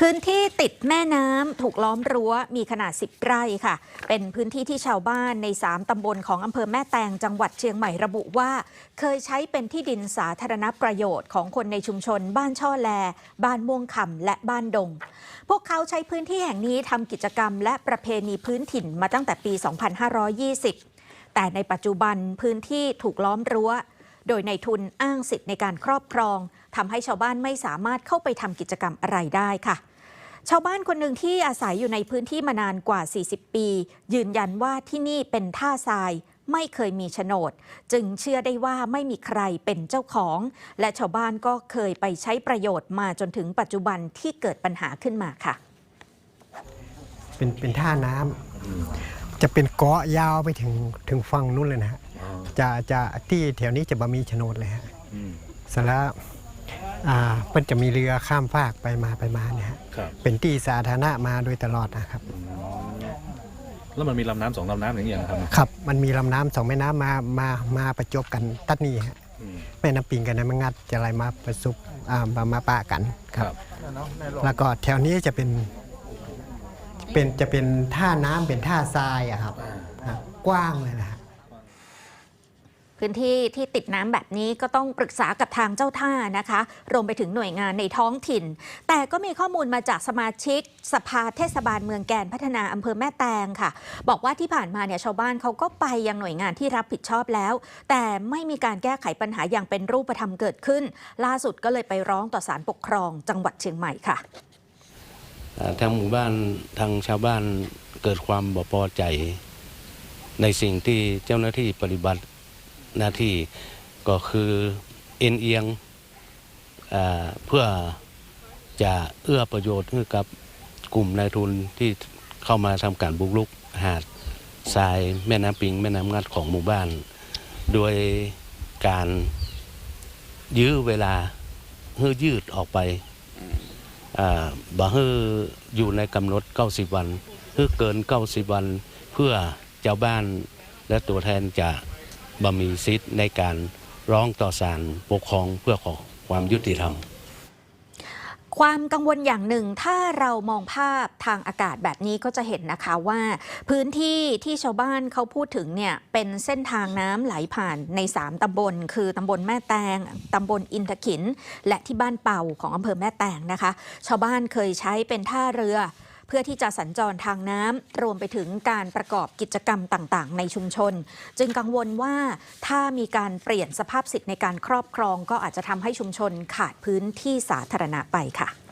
พื้นที่ติดแม่น้ำถูกล้อมรั้วมีขนาด 10 ไร่ค่ะ เป็นพื้นที่ที่ชาวบ้านใน 3 ตำบลของอำเภอแม่แตงจังหวัดเชียงใหม่ระบุว่า เคยใช้เป็นที่ดินสาธารณประโยชน์ของคนในชุมชน บ้านช่อแล บ้านม่วงคำและบ้านดง พวกเขาใช้พื้นที่แห่งนี้ทำกิจกรรม และประเพณีพื้นถิ่นมาตั้งแต่ปี 2520 แต่ในปัจจุบันพื้นที่ถูกล้อมรั้ว โดยในทุนอ้างสิทธิ์ในการครอบครองทำให้ชาวบ้านไม่สามารถเข้าไปทำกิจกรรมอะไรได้ค่ะชาวบ้านคนหนึ่งที่อาศัยอยู่ในพื้นที่มานานกว่า 40 ปี ยืนยันว่าที่นี่เป็นท่าทราย ไม่เคยมีโฉนด จึงเชื่อได้ว่าไม่มีใครเป็นเจ้าของ และชาวบ้านก็เคยไปใช้ประโยชน์มาจนถึงปัจจุบันที่เกิดปัญหาขึ้นมาค่ะ เป็นเป็นท่าน้ำจะเป็นเกาะยาวไปถึงถึงฝั่งนู้นเลยนะฮะ จะจะที่แถวนี้จะบ่มีโฉนดเลยฮะอืมเสร็จแล้วอ่าเพิ่นจะมีเรือข้ามฟากไปมาไปมาเนี่ยฮะครับ เป็นที่สาธารณะมาโดยตลอดนะครับ แล้วมันมีลำน้ำสองลำน้ำอย่างนี้ยครับ ครับมันมีลำน้ำสองแม่น้ำมามามาประจบกันตัดนี่ฮะอืม แม่น้ำปิงกับน้ำมังงัดจะอะไรมาประสุบอ่ามามาปะกันครับ แล้วก็แถวนี้จะเป็นเป็นจะเป็นท่าน้ำเป็นท่าทรายอะครับครับกว้างเลยนะฮะ พื้นที่ที่ติดน้ำแบบนี้ก็ต้องปรึกษากับทางเจ้าท่านะคะ รวมไปถึงหน่วยงานในท้องถิ่น แต่ก็มีข้อมูลมาจากสมาชิก สภาเทศบาลเมืองแกนพัฒนาอำเภอแม่แตงค่ะ บอกว่าที่ผ่านมาเนี่ยชาวบ้านเขาก็ไปยังหน่วยงานที่รับผิดชอบแล้ว แต่ไม่มีการแก้ไขปัญหาอย่างเป็นรูปธรรมเกิดขึ้น ล่าสุดก็เลยไปร้องต่อศาลปกครองจังหวัดเชียงใหม่ค่ะทางหมู่บ้านทางชาวบ้านเกิดความบ่พอใจ ในสิ่งที่เจ้าหน้าที่ปฏิบัติ หน้าที่ก็คือเอ็นเอียงเพื่อจะเอื้อประโยชน์ให้กับกลุ่มนายทุนที่เข้ามาทำการบุกรุกหาดทรายแม่น้ำปิง แม่น้ำงัดของหมู่บ้าน โดยการยื้อเวลาเพื่อยืดออกไปอ่าบ่ให้อยู่ในกำหนด 90 วันคือเกิน 90 วันเพื่อเจ้าบ้านและตัวแทนจะ บ่มีสิทธิ์ในการร้องต่อศาลปกครองเพื่อขอความยุติธรรม ความกังวลอย่างหนึ่งถ้าเรามองภาพทางอากาศแบบนี้ก็จะเห็นนะคะว่า พื้นที่ที่ชาวบ้านเขาพูดถึงเนี่ยเป็นเส้นทางน้ำไหลผ่านใน 3ตำบล คือตำบลแม่แตงตำบลอินทขิน และที่บ้านเป่าของอำเภอแม่แตงนะคะ ชาวบ้านเคยใช้เป็นท่าเรือ เพื่อที่จะสัญจรทางน้ำรวมไปถึงการประกอบกิจกรรมต่างๆ ในชุมชน จึงกังวลว่าถ้ามีการเปลี่ยนสภาพสิทธิ์ในการครอบครอง ก็อาจจะทำให้ชุมชนขาดพื้นที่สาธารณะไปค่ะ